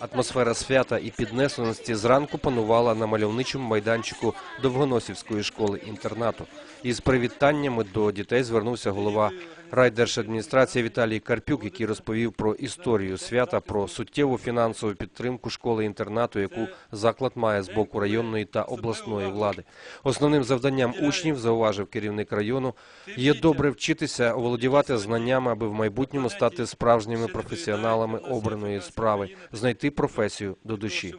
Атмосфера свята і піднесеності зранку панувала на мальовничому майданчику Довгоносівської школи інтернату. Із привітаннями до дітей звернувся голова райдержадміністрації Віталій Карпюк, який розповів про історію свята, про суттєву фінансову підтримку школи інтернату, яку заклад має з боку районної та обласної влади. Основним завданням учнів, зауважив керівник району, є добре вчитися, оволодівати знаннями, аби в майбутньому стати справжніми професіоналами обраної справи, знайти професію до душі.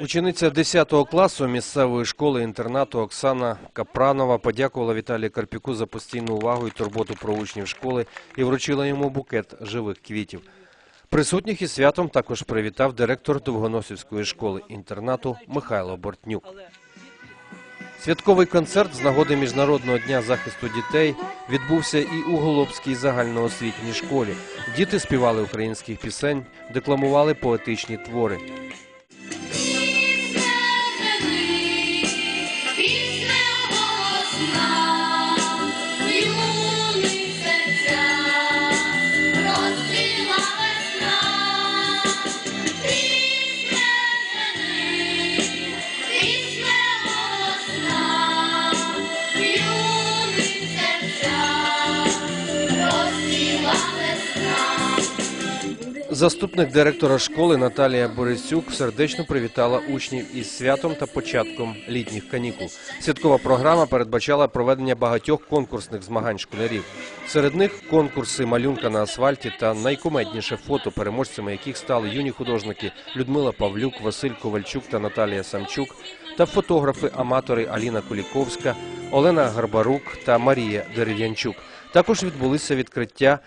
Учениця 10 класу місцевої школи інтернату Оксана Капранова подякувала Віталію Карпюку за постійну увагу і турботу про учнів школи і вручила йому букет живих квітів. Присутніх із святом також привітав директор Довгоносівської школи інтернату Михайло Бортнюк. Святковий концерт з нагоди Міжнародного дня захисту дітей відбувся і у Голобській загальноосвітній школі. Діти співали українських пісень, декламували поетичні твори. Заступник директора школи Наталія Борисюк сердечно привітала учнів із святом та початком літніх канікул. Святкова програма передбачала проведення багатьох конкурсних змагань школярів. Серед них конкурси малюнка на асфальті та найкумедніше фото, переможцями яких стали юні художники Людмила Павлюк, Василь Ковальчук та Наталія Самчук, та фотографи-аматори Аліна Куліковська, Олена Гарбарук та Марія Дерев'янчук. Також відбулися відкриття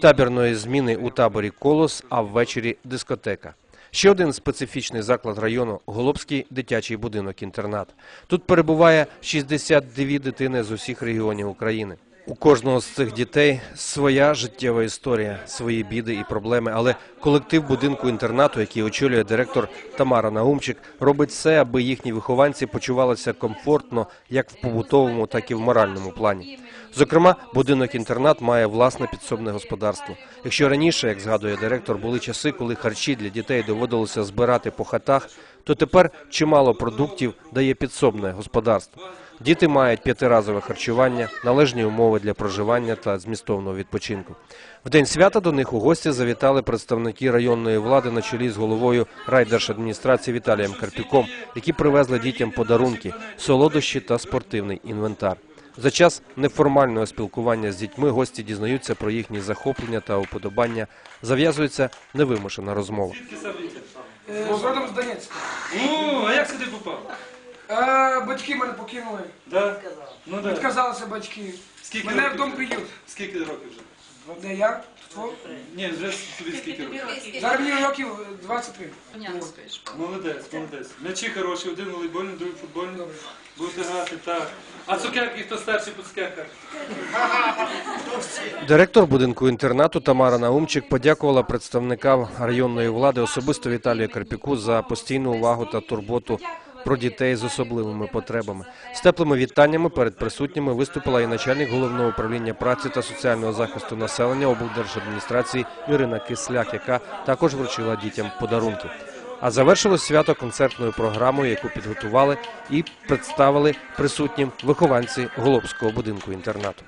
табірної зміни у таборі Колос, а ввечері дискотека. Ще один специфічний заклад району Голобський дитячий будинок-інтернат. Тут перебуває 62 дитини з усіх регіонів України. У кожного з цих дітей своя життєва історія, свої біди і проблеми. Але колектив будинку інтернату, який очолює директор Тамара Наумчик, робить все, аби їхні вихованці почувалися комфортно як в побутовому, так і в моральному плані. Зокрема, будинок-інтернат має власне підсобне господарство. Якщо раніше, як згадує директор, були часи, коли харчі для дітей доводилося збирати по хатах, то тепер чимало продуктів дає підсобне господарство. Діти мають п'ятиразове харчування, належні умови для проживання та змістовного відпочинку. В день свята до них у гості завітали представники районної влади на чолі з головою райдержадміністрації Віталієм Карпюком, які привезли дітям подарунки, солодощі та спортивний інвентар. За час неформального спілкування з дітьми гості дізнаються про їхні захоплення та уподобання. Зав'язується невимушена розмова. Е, з Донецька. О, а як сюди попав? Е, Батьки мене покинули. Да? Ну да. Відказалися батьки. Скільки Мене в років дом вже? приют. Скільки років вже? Де я? Хто? Ні, вже тобі скільки років? Зараз мені років 23. Молодець, молодець. М'ячі хороші, один волейбольний, другий футбольний. Добре. Будете грати, так. А цукерки, хто старший по цукерках? Директор будинку інтернату Тамара Наумчик подякувала представникам районної влади, особисто Віталію Карпіку, за постійну увагу та турботу про дітей з особливими потребами. З теплими вітаннями перед присутніми виступила і начальник головного управління праці та соціального захисту населення облдержадміністрації Ірина Кисляк, яка також вручила дітям подарунки. А завершилось свято концертною програмою, яку підготували і представили присутнім вихованці Голобського будинку інтернату.